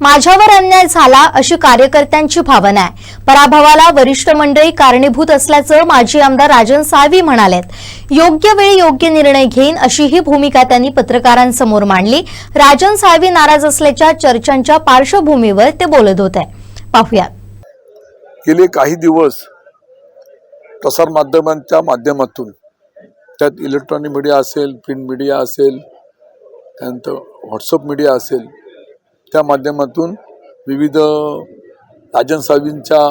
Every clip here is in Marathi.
माझ्यावर अन्याय झाला अशी कार्यकर्त्यांची भावना आहे. पराभवाला वरिष्ठ मंडळी कारणीभूत असल्याचं माजी आमदार राजन साळवी म्हणालेत. योग्य वेळी योग्य निर्णय घेईन अशी ही भूमिका त्यांनी पत्रकारांसमोर मांडली. राजन साळवी नाराज असल्याच्या चर्चांच्या पार्श्वभूमीवर ते बोलत होते. पाहूया गेले काही दिवस प्रसारमाध्यमांच्या माध्यमातून त्यात इलेक्ट्रॉनिक मीडिया असेल प्रिंट मीडिया असेल त्यानंतर व्हॉट्सअप मीडिया असेल त्या माध्यमातून विविध राजन साहेबींच्या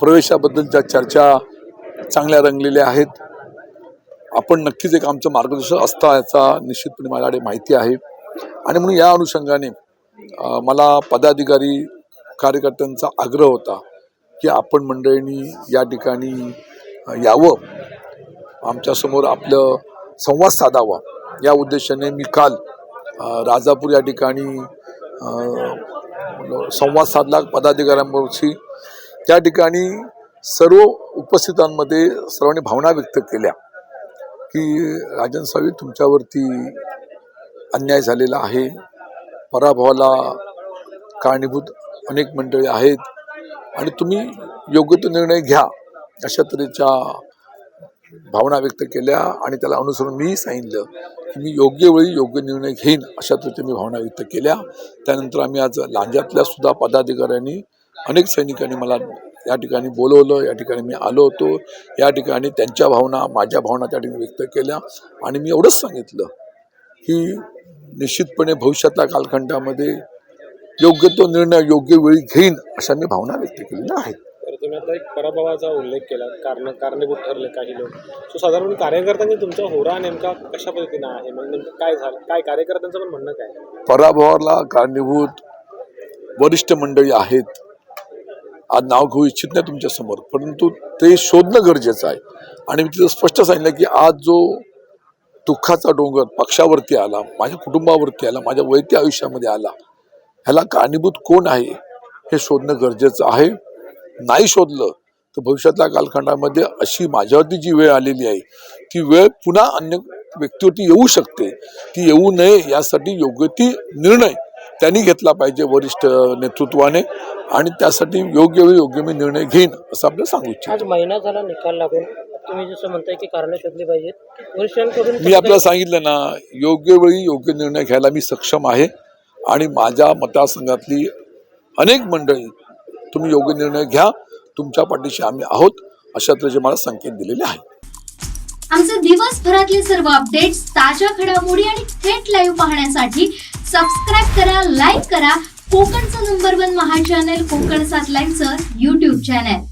प्रवेशाबद्दलच्या चर्चा चांगल्या रंगलेल्या आहेत. आपण नक्कीच एक आमचं मार्गदर्शक असता याचा निश्चितपणे माझ्याकडे माहिती आहे. आणि म्हणून या अनुषंगाने मला पदाधिकारी कार्यकर्त्यांचा आग्रह होता की आपण मंडळींनी या ठिकाणी यावं. आमच्यासमोर आपलं संवाद साधावा. या उद्देशाने मी काल राजापूर या ठिकाणी संवाद साधला पदाधिकाऱ्यांबरोबरशी त्या ठिकाणी सर्व उपस्थितांमध्ये सर्वांनी भावना व्यक्त केल्या की राजन सावी तुमच्यावरती अन्याय झालेला आहे. पराभवाला कारणीभूत अनेक मंडळी आहेत आणि तुम्ही योग्य तो निर्णय घ्या अशा तऱ्हेच्या भावना व्यक्त केल्या आणि त्याला अनुसरून मीही सांगितलं की मी योग्य वेळी योग्य निर्णय घेईन अशा तऱ्हेच्या मी भावना व्यक्त केल्या. त्यानंतर आम्ही आज लांज्यातल्या सुद्धा पदाधिकाऱ्यांनी अनेक सैनिकांनी मला या ठिकाणी बोलवलं या ठिकाणी मी आलो होतो. या ठिकाणी त्यांच्या भावना माझ्या भावना त्या ठिकाणी व्यक्त केल्या आणि मी एवढंच सांगितलं की निश्चितपणे भविष्यातल्या कालखंडामध्ये योग्य तो निर्णय योग्य वेळी घेईन अशा मी भावना व्यक्त केलेल्या आहेत. तुम्ही आता एक पराभवाचा उल्लेख केला कारण कारणीभूत ठरले काही लोक. सो साधारण कार्यकर्त्यांनी तुमचा होरा नेमका कशा पद्धतीनं आहे? म्हणजे नेमकं काय झालं? काय कार्यकर्त्यांचं पण म्हणणं काय? पराभवाला कारणीभूत वरिष्ठ मंडळी आहेत. आज नाव घेऊ इच्छित नाही तुमच्यासमोर परंतु ते शोधणं गरजेचं आहे. आणि मी तिथं स्पष्ट सांगितलं की आज जो दुःखाचा डोंगर पक्षावरती आला माझ्या कुटुंबावरती आला माझ्या वैयक्तिक आयुष्यामध्ये आला ह्याला कारणीभूत कोण आहे हे शोधणं गरजेचं आहे. नाही शोधलं तर भविष्यातल्या कालखंडामध्ये अशी माझ्यावरती जी वेळ आलेली आहे ती वेळ पुन्हा अन्य व्यक्तीवरती येऊ शकते. ती येऊ नये यासाठी योग्य ती निर्णय त्यांनी घेतला पाहिजे वरिष्ठ नेतृत्वाने आणि त्यासाठी योग्य वेळी योग्य मी निर्णय घेईन असं आपल्याला सांगू इच्छितो. आज महिना झाला निकाल लागून. तुम्ही जसं म्हणताय की कारण शोधली पाहिजेत. वरिष्ठांकडून मी आपल्याला सांगितलं ना योग्य वेळी योग्य निर्णय घ्यायला मी सक्षम आहे आणि माझ्या मतदारसंघातली अनेक मंडळी तुम्ही योग्य निर्णय घ्या. तुमच्या पाठीशी आम्ही आहोत. अशा तऱ्हेचे मला संकेत दिलेले आहेत. आमचे दिवसभरातले सर्व अपडेट्स ताज्या घडामोडी आणि थेट लाईव्ह पाहण्यासाठी सबस्क्राईब करा लाईक करा. कोकणचं नंबर वन महा चॅनल कोकण सात लाईनचं युट्यूब चॅनल